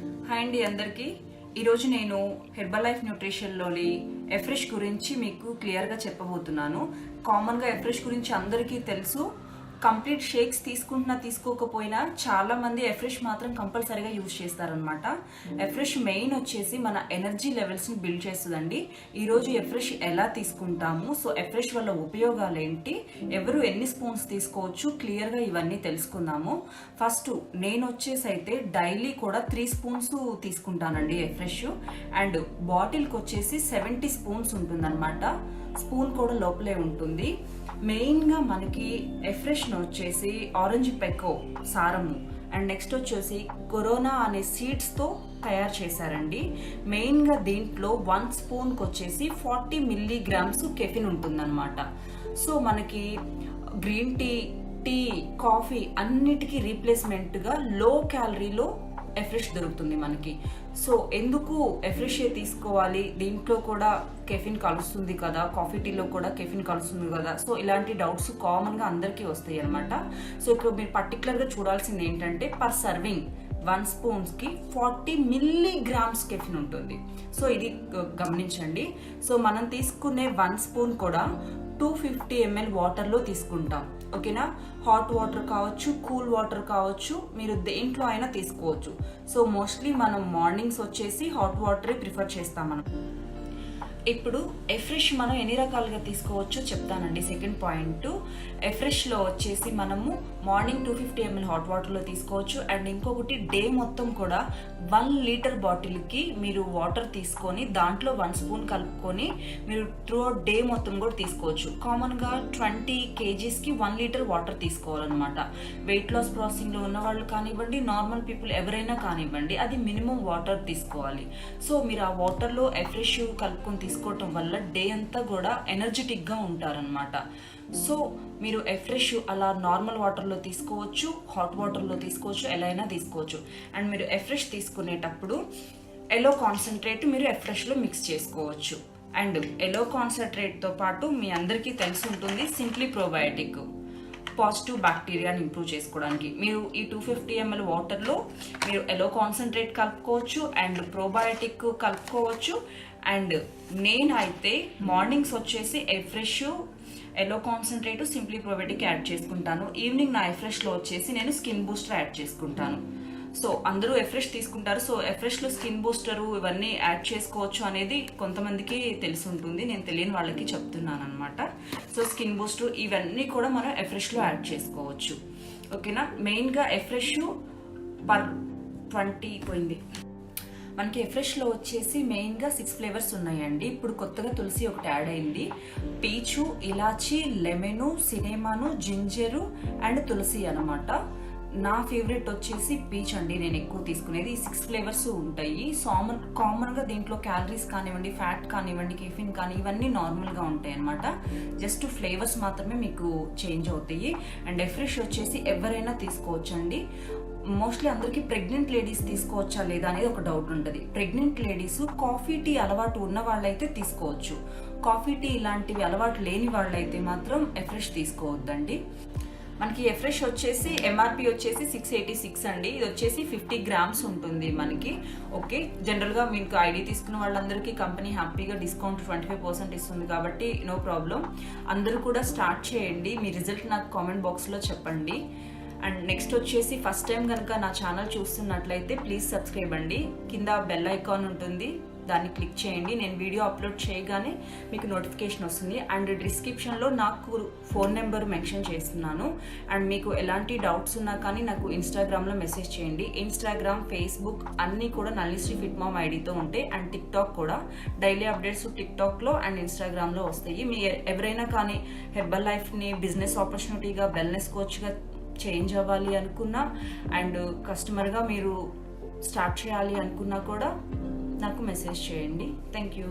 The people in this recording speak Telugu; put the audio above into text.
హాయ్ అండి అందరికీ. ఈరోజు నేను హెర్బల్ లైఫ్ న్యూట్రిషన్లోని ఎఫ్రెష్ గురించి మీకు క్లియర్గా చెప్పబోతున్నాను. కామన్గా ఎఫ్రెష్ గురించి అందరికీ తెలుసు. కంప్లీట్ షేక్స్ తీసుకుంటున్నా తీసుకోకపోయినా చాలా మంది ఎఫ్రెష్ మాత్రం కంపల్సరీగా యూజ్ చేస్తారనమాట ఎఫ్రెష్ మెయిన్ వచ్చేసి మన ఎనర్జీ లెవెల్స్ని బిల్డ్ చేస్తుందండి. ఈరోజు ఎఫ్రెష్ ఎలా తీసుకుంటాము? సో ఎఫ్రెష్ వల్ల ఉపయోగాలు ఏంటి? ఎవరు ఎన్ని స్పూన్స్ తీసుకోవచ్చు? క్లియర్గా ఇవన్నీ తెలుసుకుందాము. ఫస్ట్ నేను వచ్చేసి అయితే డైలీ కూడా త్రీ స్పూన్స్ తీసుకుంటానండి ఎఫ్రెష్ అండ్ బాటిల్కి వచ్చేసి సెవెంటీ స్పూన్స్ ఉంటుందన్నమాట. స్పూన్ కూడా లోపలే ఉంటుంది. మెయిన్గా మనకి ఎఫ్రెష్ను వచ్చేసి ఆరెంజ్ పెకో సారము. అండ్ నెక్స్ట్ వచ్చేసి కొరోనా అనే సీడ్స్తో తయారు చేశారండి. మెయిన్గా దీంట్లో వన్ స్పూన్కి వచ్చేసి ఫార్టీ మిల్లీగ్రామ్స్ కెఫిన్ ఉంటుందన్నమాట. సో మనకి గ్రీన్ టీ టీ కాఫీ అన్నిటికీ రీప్లేస్మెంట్గా లో క్యాలరీలో ఎఫ్రెష్ దొరుకుతుంది మనకి. సో ఎందుకు ఎఫ్రెషే తీసుకోవాలి? దీంట్లో కూడా కెఫిన్ కలుస్తుంది కదా. కాఫీ టీలో కూడా కెఫిన్ కలుస్తుంది కదా. సో ఇలాంటి డౌట్స్ కామన్గా అందరికీ వస్తాయి అనమాట సో ఇప్పుడు మీరు పర్టికులర్గా చూడాల్సింది ఏంటంటే పర్ సర్వింగ్ వన్ స్పూన్స్కి ఫార్టీ మిల్లీగ్రామ్స్ కెఫిన్ ఉంటుంది. సో ఇది గమనించండి. సో మనం తీసుకునే వన్ స్పూన్ కూడా టూ ఫిఫ్టీ ఎంఎల్ వాటర్లో తీసుకుంటాం. ఓకేనా? హాట్ వాటర్ కావచ్చు కూల్ వాటర్ కావచ్చు మీరు దేంట్లో అయినా తీసుకోవచ్చు. సో మోస్ట్లీ మనం మార్నింగ్స్ వచ్చేసి హాట్ వాటరే ప్రిఫర్ చేస్తాం మనం. ఇప్పుడు ఎఫ్రెష్ మనం ఎన్ని రకాలుగా తీసుకోవచ్చో చెప్తానండి. సెకండ్ పాయింట్ ఎఫ్రెష్లో వచ్చేసి మనము morning two fifty ML hot వాటర్లో తీసుకోవచ్చు. అండ్ ఇంకొకటి డే మొత్తం కూడా వన్ లీటర్ బాటిల్కి మీరు వాటర్ తీసుకొని దాంట్లో వన్ స్పూన్ కలుపుకొని మీరు త్రూ డే మొత్తం కూడా తీసుకోవచ్చు. కామన్గా ట్వంటీ కేజీస్కి వన్ లీటర్ వాటర్ తీసుకోవాలన్నమాట. వెయిట్ లాస్ ప్రాసెసింగ్లో ఉన్న వాళ్ళు కానివ్వండి నార్మల్ పీపుల్ ఎవరైనా కానివ్వండి అది మినిమం వాటర్ తీసుకోవాలి. సో మీరు ఆ వాటర్లో ఎఫ్రెష్ కలుపుకొని తీసుకోవటం వల్ల డే అంతా కూడా ఎనర్జెటిక్గా ఉంటారనమాట సో మీరు ఎఫ్రెష్ అలా నార్మల్ వాటర్లో తీసుకోవచ్చు హాట్ వాటర్లో తీసుకోవచ్చు ఎలా అయినా తీసుకోవచ్చు. అండ్ మీరు ఎఫ్రెష్ తీసుకునేటప్పుడు ఎలో కాన్సన్ట్రేట్ మీరు ఎఫ్రెష్లో మిక్స్ చేసుకోవచ్చు. అండ్ ఎలో కాన్సన్ట్రేట్తో పాటు మీ అందరికీ తెలిసి ఉంటుంది సింప్లీ ప్రోబయోటిక్ పాజిటివ్ బ్యాక్టీరియాని ఇంప్రూవ్ చేసుకోవడానికి. మీరు ఈ టూ ఫిఫ్టీ ఎంఎల్ వాటర్లో మీరు ఎలో కాన్సన్ట్రేట్ కలుపుకోవచ్చు అండ్ ప్రోబయోటిక్ కలుపుకోవచ్చు అండ్ నేనైతే మార్నింగ్స్ వచ్చేసి eFresh aloe concentrate simply probiotic add చేసుకుంటాను. ఈవినింగ్ నా ఎఫ్రెష్లో వచ్చేసి నేను స్కిన్ బూస్టర్ యాడ్ చేసుకుంటాను. సో అందరూ ఎఫ్రెష్ తీసుకుంటారు. సో ఎఫ్రెష్లో స్కిన్ బూస్టరు ఇవన్నీ యాడ్ చేసుకోవచ్చు అనేది కొంతమందికి తెలిసి ఉంటుంది. నేను తెలియని వాళ్ళకి చెప్తున్నాను అనమాట సో స్కిన్ బూస్టర్ ఇవన్నీ కూడా మనం ఎఫ్రెష్లో యాడ్ చేసుకోవచ్చు. ఓకేనా? మెయిన్గా ఎఫ్రెష్ పర్ ట్వంటీ పోయింది. మనకి ఎఫ్రెష్లో వచ్చేసి మెయిన్గా సిక్స్ ఫ్లేవర్స్ ఉన్నాయండి. ఇప్పుడు కొత్తగా తులసి ఒకటి యాడ్ అయింది. పీచు ఇలాచి లెమను సినేమాను జింజరు అండ్ తులసి అనమాట నా ఫేవరెట్ వచ్చేసి పీచ్ అండి. నేను ఎక్కువ తీసుకునేది. ఈ సిక్స్ ఫ్లేవర్స్ ఉంటాయి. సామన్ కామన్గా దీంట్లో క్యాలరీస్ కానివ్వండి ఫ్యాట్ కానివ్వండి కెఫిన్ కానీ ఇవన్నీ నార్మల్గా ఉంటాయి అనమాట జస్ట్ ఫ్లేవర్స్ మాత్రమే మీకు చేంజ్ అవుతాయి. అండ్ ఎఫ్రెష్ వచ్చేసి ఎవరైనా తీసుకోవచ్చండి. మోస్ట్లీ అందరికీ ప్రెగ్నెంట్ లేడీస్ తీసుకోవచ్చా లేదా అనేది ఒక డౌట్ ఉంటుంది. ప్రెగ్నెంట్ లేడీస్ కాఫీ టీ అలవాటు ఉన్న వాళ్ళైతే తీసుకోవచ్చు. కాఫీ టీ ఇలాంటివి అలవాటు లేని వాళ్ళైతే మాత్రం ఎఫ్రెష్ తీసుకోవద్దండి. మనకి ఎఫ్రెష్ వచ్చేసి ఎంఆర్పి వచ్చేసి సిక్స్ ఎయిటీ సిక్స్ అండి. ఇది వచ్చేసి ఫిఫ్టీ గ్రామ్స్ ఉంటుంది మనకి. ఓకే జనరల్గా మీకు ఐడి తీసుకున్న వాళ్ళందరికీ కంపెనీ హ్యాపీగా డిస్కౌంట్ ట్వంటీ ఫైవ్ పర్సెంట్ ఇస్తుంది కాబట్టి నో ప్రాబ్లం. అందరూ కూడా స్టార్ట్ చేయండి. మీ రిజల్ట్ నాకు కామెంట్ బాక్స్లో చెప్పండి. అండ్ నెక్స్ట్ వచ్చేసి ఫస్ట్ టైం కనుక నా ఛానల్ చూస్తున్నట్లయితే ప్లీజ్ సబ్స్క్రైబ్ అండి. కింద బెల్ ఐకాన్ ఉంటుంది. దాన్ని క్లిక్ చేయండి. నేను వీడియో అప్లోడ్ చేయగానే మీకు నోటిఫికేషన్ వస్తుంది. అండ్ డిస్క్రిప్షన్లో నాకు ఫోన్ నెంబర్ మెన్షన్ చేస్తున్నాను. అండ్ మీకు ఎలాంటి డౌట్స్ ఉన్నా కానీ నాకు ఇన్స్టాగ్రామ్లో మెసేజ్ చేయండి. ఇన్స్టాగ్రామ్ ఫేస్బుక్ అన్నీ కూడా నల్లిశ్రీ ఫిట్మామ్ ఐడితో ఉంటాయి. అండ్ టిక్టాక్ కూడా. డైలీ అప్డేట్స్ టిక్టాక్లో అండ్ ఇన్స్టాగ్రామ్లో వస్తాయి. మీ ఎవరైనా కానీ హెర్బల్ లైఫ్ని బిజినెస్ ఆపర్చునిటీగా వెల్నెస్ కోచ్గా చేంజ్ అవ్వాలి అనుకున్నా అండ్ కస్టమర్గా మీరు స్టార్ట్ చేయాలి అనుకున్నా కూడా నాకు మెసేజ్ చేయండి. Thank you